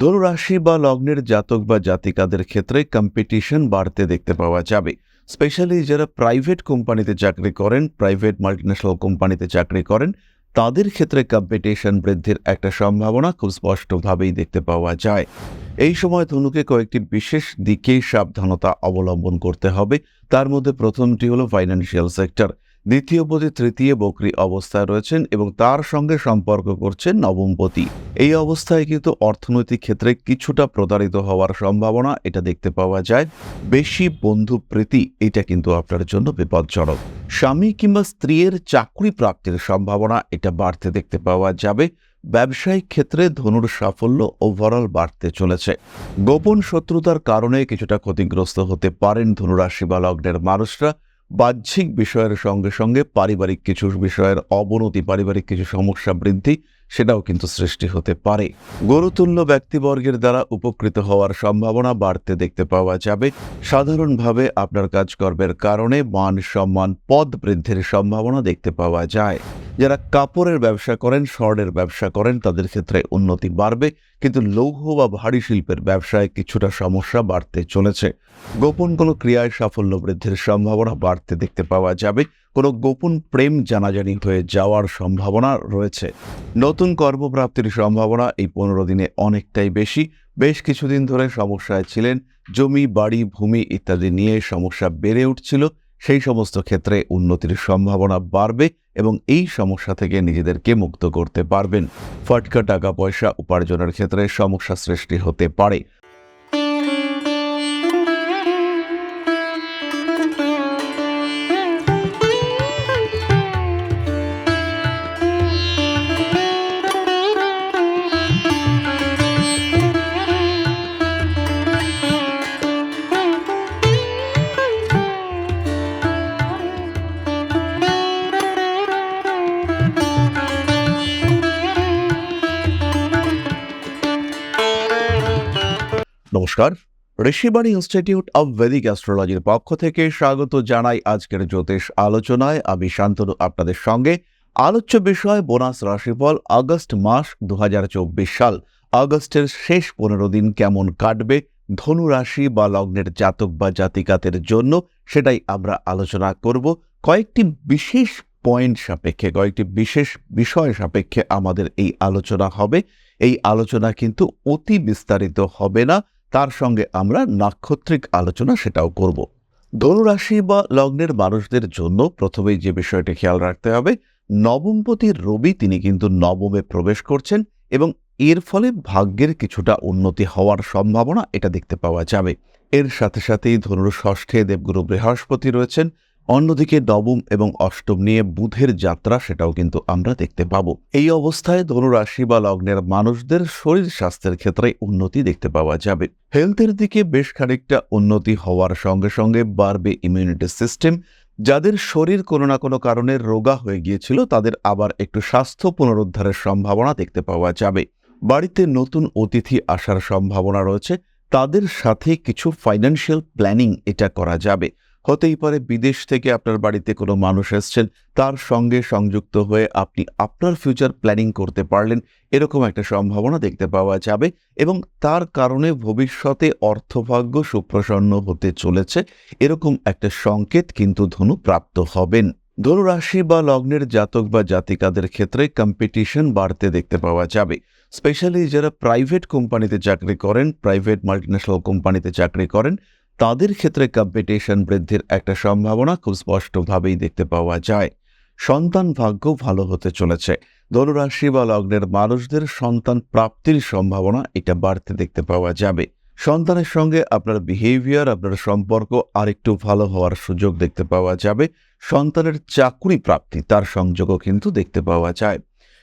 ধনুরাশি বা লগ্নের জাতক বা জাতিকাদের ক্ষেত্রে কম্পিটিশন বাড়তে দেখতে পাওয়া যাবে। স্পেশালি যারা প্রাইভেট কোম্পানিতে চাকরি করেন প্রাইভেট মাল্টিন্যাশনাল কোম্পানিতে চাকরি করেন, তাদের ক্ষেত্রে কম্পিটিশন বৃদ্ধির একটা সম্ভাবনা খুব স্পষ্টভাবেই দেখতে পাওয়া যায়। এই সময় ধনুকে কয়েকটি বিশেষ দিকেই সাবধানতা অবলম্বন করতে হবে। তার মধ্যে প্রথমটি হলো ফাইন্যান্সিয়াল সেক্টর দ্বিতীয় পদে তৃতীয় বকরি অবস্থায় রয়েছেন এবং তার সঙ্গে সম্পর্ক করছেন নবমপতি এই অবস্থায় কিন্তু অর্থনৈতিক ক্ষেত্রে কিছুটা প্রতারিত হওয়ার সম্ভাবনা এটা দেখতে পাওয়া যায়। বেশি বন্ধু প্রীতি, এটা কিন্তু আপনার জন্য বিপজ্জনক। স্বামী কিংবা স্ত্রীর চাকরি প্রাপ্তির সম্ভাবনা এটা বাড়তে দেখতে পাওয়া যাবে। ব্যবসায়িক ক্ষেত্রে ধনুর সাফল্য ওভারঅল বাড়তে চলেছে। গোপন শত্রুতার কারণে কিছুটা ক্ষতিগ্রস্ত হতে পারেন ধনুরাশি বা লগ্নের মানুষরা। বাহ্যিক বিষয়ের সঙ্গে সঙ্গে পারিবারিক কিছু বিষয়ের অবনতি পারিবারিক কিছু সমস্যা বৃদ্ধি সেটাও কিন্তু সৃষ্টি হতে পারে। গরুতুল্য ব্যক্তিবর্গের দ্বারা উপকৃত হওয়ার সম্ভাবনা বাড়তে দেখতে পাওয়া যাবে। সাধারণভাবে আপনার কাজকর্মের কারণে মান সম্মান, পদ বৃদ্ধির সম্ভাবনা দেখতে পাওয়া যায়। যারা কাপড়ের ব্যবসা করেন, স্বর্ণের ব্যবসা করেন, তাদের ক্ষেত্রে উন্নতি বাড়বে। কিন্তু লৌহ বা ভারী শিল্পের ব্যবসায় কিছুটা সমস্যা বাড়তে চলেছে। গোপন কোনো ক্রিয়ায় সাফল্য বৃদ্ধির সম্ভাবনা বাড়তে দেখতে পাওয়া যাবে। কোনো গোপন প্রেম জানাজানি হয়ে যাওয়ার সম্ভাবনা রয়েছে। নতুন কর্মপ্রাপ্তির সম্ভাবনা এই পনেরো দিনে অনেকটাই বেশি। বেশ কিছুদিন ধরে সমস্যায় ছিলেন, জমি, বাড়ি, ভূমি ইত্যাদি নিয়ে সমস্যা বেড়ে উঠছিল। সেই সমস্ত ক্ষেত্রে উন্নতির সম্ভাবনা বাড়বে এবং এই সমস্যা থেকে নিজেদেরকে মুক্ত করতে পারবেন। ফটকা টাকা পয়সা উপার্জনের ক্ষেত্রে সমস্যা সৃষ্টি হতে পারে। নমস্কার। ঋষিবাণী ইনস্টিটিউট অব ভেদিক অ্যাস্ট্রোলজির পক্ষ থেকে স্বাগত জানাই আজকের জ্যোতিষ আলোচনায়। আমি শান্তনু আপনাদের সঙ্গে। আলোচ্য বিষয়, বোনাস রাশিফল, আগস্ট মাস দুহাজার চব্বিশ সাল। আগস্টের শেষ পনেরো দিন কেমন কাটবে? ধনু রাশি বা লগ্নের জাতক বা জাতিকাতের জন্য সেটাই আমরা আলোচনা করব। কয়েকটি বিশেষ পয়েন্ট সাপেক্ষে, কয়েকটি বিশেষ বিষয় সাপেক্ষে আমাদের এই আলোচনা হবে। এই আলোচনা কিন্তু অতি বিস্তারিত হবে না। তার সঙ্গে আমরা নাক্ষত্রিক আলোচনা সেটাও করব। ধনুরাশি বা লগ্নের মানুষদের জন্য প্রথমেই যে বিষয়টি খেয়াল রাখতে হবে, নবমপতি রবি তিনি কিন্তু নবমে প্রবেশ করছেন এবং এর ফলে ভাগ্যের কিছুটা উন্নতি হওয়ার সম্ভাবনা এটা দেখতে পাওয়া যাবে। এর সাথে সাথেই ধনুর ষষ্ঠে দেবগুরু বৃহস্পতি রয়েছেন অন্যদিকে নবম এবং অষ্টম নিয়ে বুধের যাত্রা সেটাও কিন্তু আমরা দেখতে পাবো। এই অবস্থায় ধনুরাশি বা লগ্নের মানুষদের শরীর স্বাস্থ্যের ক্ষেত্রে উন্নতি দেখতে পাওয়া যাবে। হেলথের দিকে বেশ খানিকটা উন্নতি হওয়ার সঙ্গে সঙ্গে বাড়বে ইমিউনিটি সিস্টেম। যাদের শরীর কোনো না কোনো কারণে রোগা হয়ে গিয়েছিল, তাদের আবার একটু স্বাস্থ্য পুনরুদ্ধারের সম্ভাবনা দেখতে পাওয়া যাবে। বাড়িতে নতুন অতিথি আসার সম্ভাবনা রয়েছে। তাদের সাথে কিছু ফাইন্যান্সিয়াল প্ল্যানিং এটা করা যাবে। হতেই পারে বিদেশ থেকে আপনার বাড়িতে কোনো মানুষ এসছেন, তার সঙ্গে সংযুক্ত হয়ে আপনি আপনার ফিউচার প্ল্যানিং করতে পারলেন, এরকম একটা সম্ভাবনা দেখতে পাওয়া যাবে এবং তার কারণে ভবিষ্যতে অর্থভাগ্য সুপ্রসন্ন হতে চলেছে, এরকম একটা সংকেত কিন্তু ধনু প্রাপ্ত হবেন। ধনুরাশি বা লগ্নের জাতক বা জাতিকাদের ক্ষেত্রে কম্পিটিশন বাড়তে দেখতে পাওয়া যাবে স্পেশালি যারা প্রাইভেট কোম্পানিতে চাকরি করেন প্রাইভেট মাল্টিন্যাশনাল কোম্পানিতে চাকরি করেন তাদের ক্ষেত্রে কম্পিটিশন বৃদ্ধির একটা সম্ভাবনা খুব স্পষ্টভাবেই দেখতে পাওয়া যায়। সন্তান ভাগ্য ভালো হতে চলেছে। ধনুরাশি বা লগ্নের মানুষদের সন্তান প্রাপ্তির সম্ভাবনা এটা বাড়তে দেখতে পাওয়া যাবে। সন্তানের সঙ্গে আপনার বিহেভিয়ার আপনার সম্পর্ক আরেকটু ভালো হওয়ার সুযোগ দেখতে পাওয়া যাবে। সন্তানের চাকরি প্রাপ্তি, তার সংযোগও কিন্তু দেখতে পাওয়া যায়।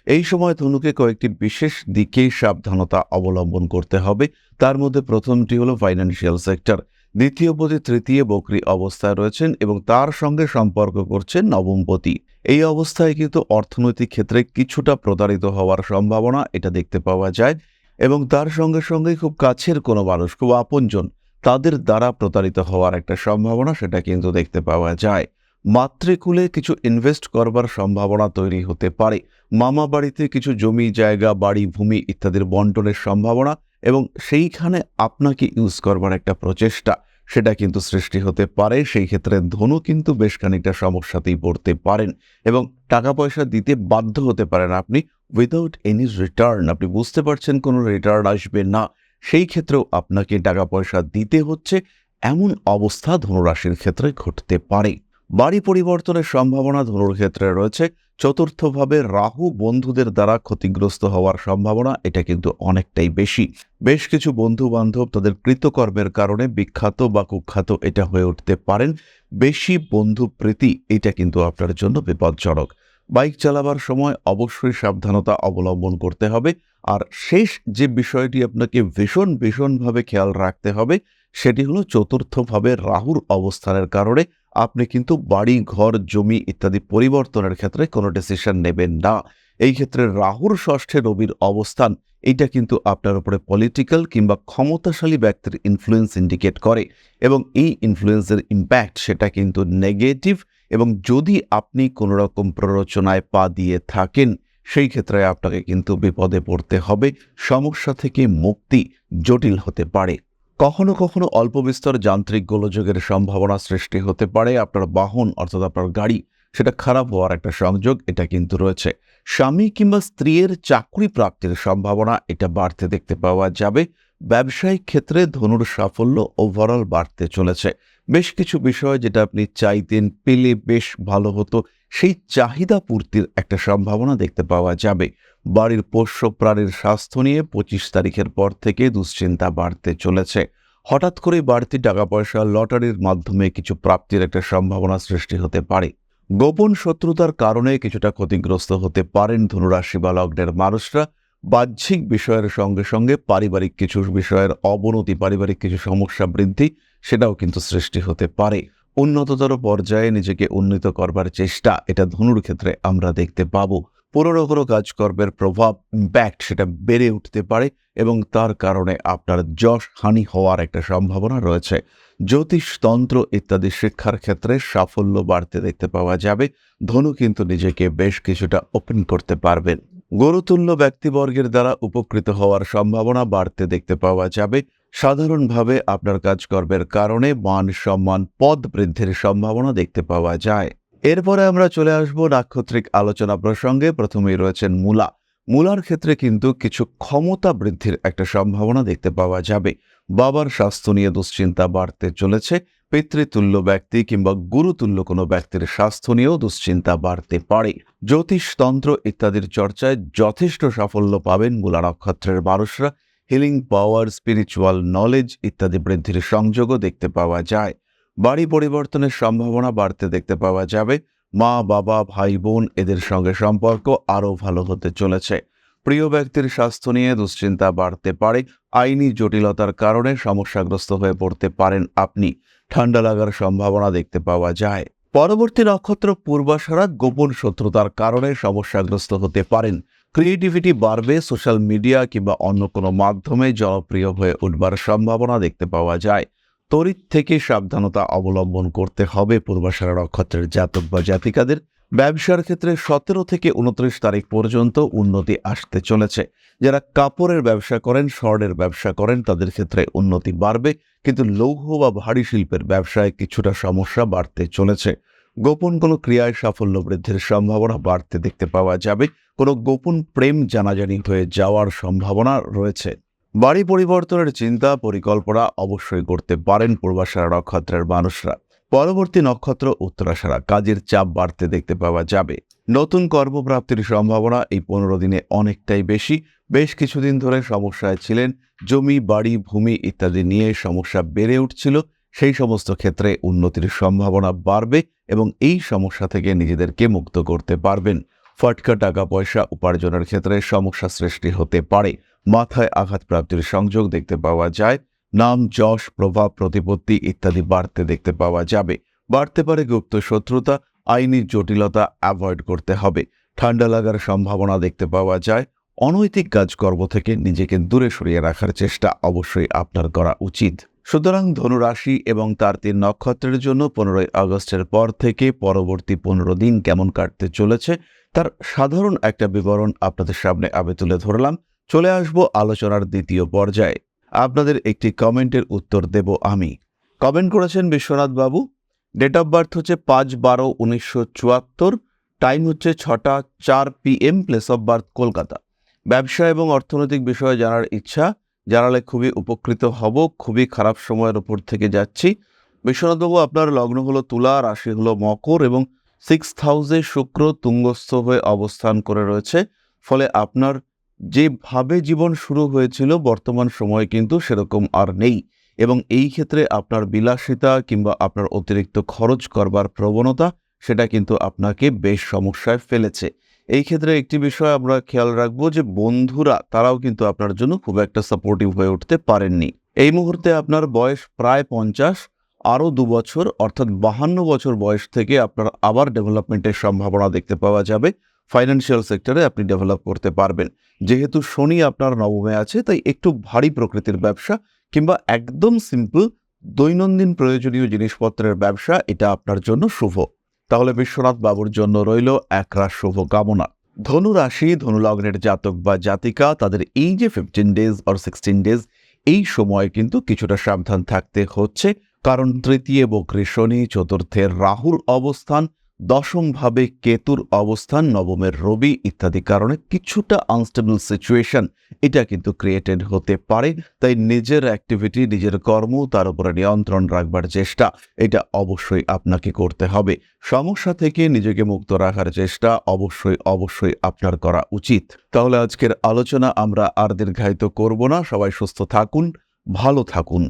এই সময় ধনুকে কয়েকটি বিশেষ দিকেই সাবধানতা অবলম্বন করতে হবে। তার মধ্যে প্রথমটি হলো ফাইন্যান্সিয়াল সেক্টর দ্বিতীয় পদে তৃতীয় বকরি অবস্থায় রয়েছেন এবং তার সঙ্গে সম্পর্ক করছেন নবমপতি এই অবস্থায় কিন্তু অর্থনৈতিক ক্ষেত্রে কিছুটা প্রতারিত হওয়ার সম্ভাবনা এটা দেখতে পাওয়া যায় এবং তার সঙ্গে সঙ্গে খুব কাছের কোনো মানুষ, খুব আপনজন, তাদের দ্বারা প্রতারিত হওয়ার একটা সম্ভাবনা সেটা কিন্তু দেখতে পাওয়া যায়। মাতৃকুলে কিছু ইনভেস্ট করবার সম্ভাবনা তৈরি হতে পারে। মামা বাড়িতে কিছু জমি, জায়গা, বাড়ি, ভূমি ইত্যাদির বন্টনের সম্ভাবনা এবং সেইখানে আপনাকে ইউজ করবার একটা প্রচেষ্টা, সেটা কিন্তু সৃষ্টি হতে পারে। সেই ক্ষেত্রে ধনু কিন্তু বেশ খানিকটা সমস্যাতেই পড়তে পারেন এবং টাকা পয়সা দিতে বাধ্য হতে পারেন আপনি উইদাউট এনি রিটার্ন আপনি বুঝতে পারছেন কোনো রিটার্ন আসবে না। সেই ক্ষেত্রেও আপনাকে টাকা পয়সা দিতে হচ্ছে। এমন অবস্থা ধনুরাশির ক্ষেত্রে ঘটতে পারে। বাড়ি পরিবর্তনের সম্ভাবনা ধনুর ক্ষেত্রে রয়েছে। চতুর্থভাবে রাহু বন্ধুদের দ্বারা ক্ষতিগ্রস্ত হওয়ার সম্ভাবনা, এটা কিন্তু অনেকটাই বেশি। বেশ কিছু বন্ধু বান্ধব তাদের কৃতকর্মের কারণে বিখ্যাত বা কুখ্যাত এটা হয়ে উঠতে পারেন। বেশি বন্ধু প্রীতি, এটা কিন্তু আপনার জন্য বিপজ্জনক। বাইক চালাবার সময় অবশ্যই সাবধানতা অবলম্বন করতে হবে। আর শেষ যে বিষয়টি আপনাকে ভীষণ, ভীষণভাবে খেয়াল রাখতে হবে, সেটি হলো চতুর্থভাবে রাহুর অবস্থানের কারণে আপনি কিন্তু বাড়ি, ঘর, জমি ইত্যাদি পরিবর্তনের ক্ষেত্রে কোনো ডিসিশন নেবেন না। এই ক্ষেত্রে রাহুর ষষ্ঠে রবির অবস্থান এটা কিন্তু আপনার উপরে পলিটিক্যাল কিংবা ক্ষমতাশালী ব্যক্তির ইনফ্লুয়েন্স ইন্ডিকেট করে এবং এই ইনফ্লুয়েন্সের ইম্প্যাক্ট সেটা কিন্তু নেগেটিভ এবং যদি আপনি কোনো রকম প্ররোচনায় পা দিয়ে থাকেন, সেই ক্ষেত্রে আপনাকে কিন্তু বিপদে পড়তে হবে, সমস্যা থেকে মুক্তি জটিল হতে পারে। কখনো কখনো অল্প বিস্তর যান্ত্রিক গোলযোগের সম্ভাবনা সৃষ্টি হতে পারে। আপনার বাহন অর্থাৎ আপনার গাড়ি, সেটা খারাপ হওয়ার একটা সংযোগ, এটা কিন্তু রয়েছে। স্বামী কিংবা স্ত্রীর চাকরি প্রাপ্তির সম্ভাবনা, এটা বাড়তে দেখতে পাওয়া যাবে। ব্যবসায়িক ক্ষেত্রে ধনুর সাফল্য ওভারঅল বাড়তে চলেছে। বেশ কিছু বিষয় যেটা আপনি চাইতেন পেলে বেশ ভালো হতো, সেই চাহিদা পূর্তির একটা সম্ভাবনা দেখতে পাওয়া যাবে। বাড়ির পোষ্য প্রাণীর স্বাস্থ্য নিয়ে পঁচিশ তারিখের পর থেকে দুশ্চিন্তা বাড়তে চলেছে। হঠাৎ করে বাড়তি টাকা পয়সা লটারির মাধ্যমে কিছু প্রাপ্তির একটা সম্ভাবনা সৃষ্টি হতে পারে। গোপন শত্রুতার কারণে কিছুটা ক্ষতিগ্রস্ত হতে পারেন ধনুরাশি বা লগ্নের মানুষরা। বাহ্যিক বিষয়ের সঙ্গে সঙ্গে পারিবারিক কিছু বিষয়ের অবনতি, পারিবারিক কিছু সমস্যা বৃদ্ধি, সেটাও কিন্তু সৃষ্টি হতে পারে। উন্নততর পর্যায়ে নিজেকে উন্নীত করবার চেষ্টা, এটা ধনুর ক্ষেত্রে আমরা দেখতে পাবো। পুরনো কোনো কাজকর্মের প্রভাব ইম্প্যাক্ট সেটা বেড়ে উঠতে পারে এবং তার কারণে আপনার যশ হানি হওয়ার একটা সম্ভাবনা রয়েছে। জ্যোতিষতন্ত্র ইত্যাদি শিক্ষার ক্ষেত্রে সাফল্য বাড়তে দেখতে পাওয়া যাবে। ধনু কিন্তু নিজেকে বেশ কিছুটা ওপেন করতে পারবেন। গরুতুল্য ব্যক্তিবর্গের দ্বারা উপকৃত হওয়ার সম্ভাবনা বাড়তে দেখতে পাওয়া যাবে। সাধারণভাবে আপনার কাজকর্মের কারণে মান সম্মান, পদ বৃদ্ধির সম্ভাবনা দেখতে পাওয়া যায়। এরপরে আমরা চলে আসব নাক্ষত্রিক আলোচনা প্রসঙ্গে। প্রথমেই রয়েছেন মূলা। মূলার ক্ষেত্রে কিন্তু কিছু ক্ষমতা বৃদ্ধির একটা সম্ভাবনা দেখতে পাওয়া যাবে। বাবার স্বাস্থ্য নিয়ে দুশ্চিন্তা বাড়তে চলেছে, পিতৃতুল্য ব্যক্তি কিংবা গুরুতুল্য কোনো ব্যক্তির স্বাস্থ্য নিয়েও দুশ্চিন্তা বাড়তে পারে। জ্যোতিষতন্ত্র ইত্যাদির চর্চায় যথেষ্ট সাফল্য পাবেন মূলা নক্ষত্রের মানুষরা। হিলিং পাওয়ার স্পিরিচুয়াল নলেজ ইত্যাদি বৃদ্ধির সংযোগও দেখতে পাওয়া যায়। বাড়ি পরিবর্তনের সম্ভাবনা বাড়তে দেখতে পাওয়া যাবে। মা, বাবা, ভাই, বোন এদের সঙ্গে সম্পর্ক আরও ভালো হতে চলেছে। প্রিয় ব্যক্তির স্বাস্থ্য নিয়ে দুশ্চিন্তা বাড়তে পারে। আইনি জটিলতার কারণে সমস্যাগ্রস্ত হয়ে পড়তে পারেন আপনি। ঠান্ডা লাগার সম্ভাবনা দেখতে পাওয়া যায়। পরবর্তী নক্ষত্র পূর্বাশারা গোপন শত্রুতার কারণে সমস্যাগ্রস্ত হতে পারেন। ক্রিয়েটিভিটি বাড়বে, সোশ্যাল মিডিয়া কিংবা অন্য কোনো মাধ্যমে জনপ্রিয় হয়ে উঠবার সম্ভাবনা দেখতে পাওয়া যায়। তড়িৎ থেকে সাবধানতা অবলম্বন করতে হবে। পূর্বাশারা নক্ষত্রের জাতক বা জাতিকাদের ব্যবসার ক্ষেত্রে সতেরো থেকে উনত্রিশ তারিখ পর্যন্ত উন্নতি আসতে চলেছে। যারা কাপড়ের ব্যবসা করেন, স্বর্ণের ব্যবসা করেন, তাদের ক্ষেত্রে উন্নতি বাড়বে। কিন্তু লৌহ বা ভারী শিল্পের ব্যবসায় কিছুটা সমস্যা বাড়তে চলেছে। গোপন কোনো ক্রিয়ায় সাফল্য বৃদ্ধির সম্ভাবনা বাড়তে দেখতে পাওয়া যাবে। কোনো গোপন প্রেম জানাজানি হয়ে যাওয়ার সম্ভাবনা রয়েছে। বাড়ি পরিবর্তনের চিন্তা পরিকল্পনা অবশ্যই করতে পারেন পূর্বাশারা নক্ষত্রের মানুষরা। পরবর্তী নক্ষত্র উত্তরাশারা কাজের চাপ বাড়তে দেখতে পাওয়া যাবে। নতুন কর্মপ্রাপ্তির সম্ভাবনা এই পনেরো দিনে অনেকটাই বেশি। বেশ কিছুদিন ধরে সমস্যায় ছিলেন। জমি, বাড়ি, ভূমি ইত্যাদি নিয়ে সমস্যা বেড়ে উঠছিল। সেই সমস্ত ক্ষেত্রে উন্নতির সম্ভাবনা বাড়বে এবং এই সমস্যা থেকে নিজেদেরকে মুক্ত করতে পারবেন। ফটকা টাকা পয়সা উপার্জনের ক্ষেত্রে সমস্যা সৃষ্টি হতে পারে। মাথায় আঘাতপ্রাপ্তির সংযোগ দেখতে পাওয়া যায়। নাম, যশ, প্রভাব, প্রতিপত্তি ইত্যাদি বাড়তে দেখতে পাওয়া যাবে। বাড়তে পারে গুপ্ত শত্রুতা, আইনি জটিলতা অ্যাভয়েড করতে হবে। ঠান্ডা লাগার সম্ভাবনা দেখতে পাওয়া যায়। অনৈতিক কাজকর্ম থেকে নিজেকে দূরে সরিয়ে রাখার চেষ্টা অবশ্যই আপনার করা উচিত। সুতরাং ধনুরাশি এবং তার তিন নক্ষত্রের জন্য পনেরোই আগস্টের পর থেকে পরবর্তী পনেরো দিন কেমন কাটতে চলেছে, তার সাধারণ একটা বিবরণ আপনাদের সামনে আমি তুলে ধরলাম। চলে আসব আলোচনার দ্বিতীয় পর্যায়ে। আপনাদের একটি কমেন্টের উত্তর দেব আমি। কমেন্ট করেছেন বিশ্বনাথ বাবু ডেট অফ বার্থ হচ্ছে পাঁচ বারো উনিশশো চুয়াত্তর টাইম হচ্ছে ছটা চার PM place of birth Kolkata. ব্যবসা এবং অর্থনৈতিক বিষয়ে জানার ইচ্ছা, জানালে খুবই উপকৃত হব, খুবই খারাপ সময়ের উপর থেকে যাচ্ছি। বিশ্বনাথবাবু আপনার লগ্ন হলো তুলা, রাশি হলো মকর এবং সিক্স হাউসে শুক্র তুঙ্গস্থ হয়ে অবস্থান করে রয়েছে। ফলে আপনার যেভাবে জীবন শুরু হয়েছিল, বর্তমান সময়ে কিন্তু সেরকম আর নেই। এবং এই ক্ষেত্রে আপনার বিলাসিতা কিংবা আপনার অতিরিক্ত খরচ করবার প্রবণতা, সেটা কিন্তু আপনাকে বেশ সমস্যায় ফেলেছে। এই ক্ষেত্রে একটি বিষয় আমরা খেয়াল রাখব যে, বন্ধুরা, তারাও কিন্তু আপনার জন্য খুব একটা সাপোর্টিভ হয়ে উঠতে পারেননি। এই মুহূর্তে আপনার বয়স প্রায় পঞ্চাশ, আরও দু বছর, অর্থাৎ বাহান্ন বছর বয়স থেকে আপনার আবার ডেভেলপমেন্টের সম্ভাবনা দেখতে পাওয়া যাবে। ফাইন্যান্সিয়াল সেক্টরে আপনি ডেভেলপ করতে পারবেন। যেহেতু শনি আপনার নবমে আছে, তাই একটু ভারী প্রকৃতির ব্যবসা কিংবা একদম সিম্পল দৈনন্দিন প্রয়োজনীয় জিনিসপত্রের ব্যবসা, এটা আপনার জন্য শুভ। তাহলে বিশ্বনাথ বাবুর জন্য রইল একরা শুভ কামনা ধনু রাশি ধনু লগ্নের জাতক বা জাতিকা, তাদের এই যে fifteen days or sixteen days এই সময় কিন্তু কিছুটা সাবধান থাকতে হচ্ছে। কারণ তৃতীয় বক্রী শনি চতুর্থের রাহুর অবস্থান দশমভাবে কেতুর অবস্থান, নবমের রবি ইত্যাদি কারণে কিছুটা আনস্টেবল সিচুয়েশন এটা কিন্তু ক্রিয়েটেড হতে পারে। তাই নিজের অ্যাক্টিভিটি নিজের কর্ম, তার উপরে নিয়ন্ত্রণ রাখবার চেষ্টা, এটা অবশ্যই আপনাকে করতে হবে। সমস্যা থেকে নিজেকে মুক্ত রাখার চেষ্টা অবশ্যই অবশ্যই আপনার করা উচিত। তাহলে আজকের আলোচনা আমরা আর দীর্ঘায়িত করব না। সবাই সুস্থ থাকুন, ভালো থাকুন।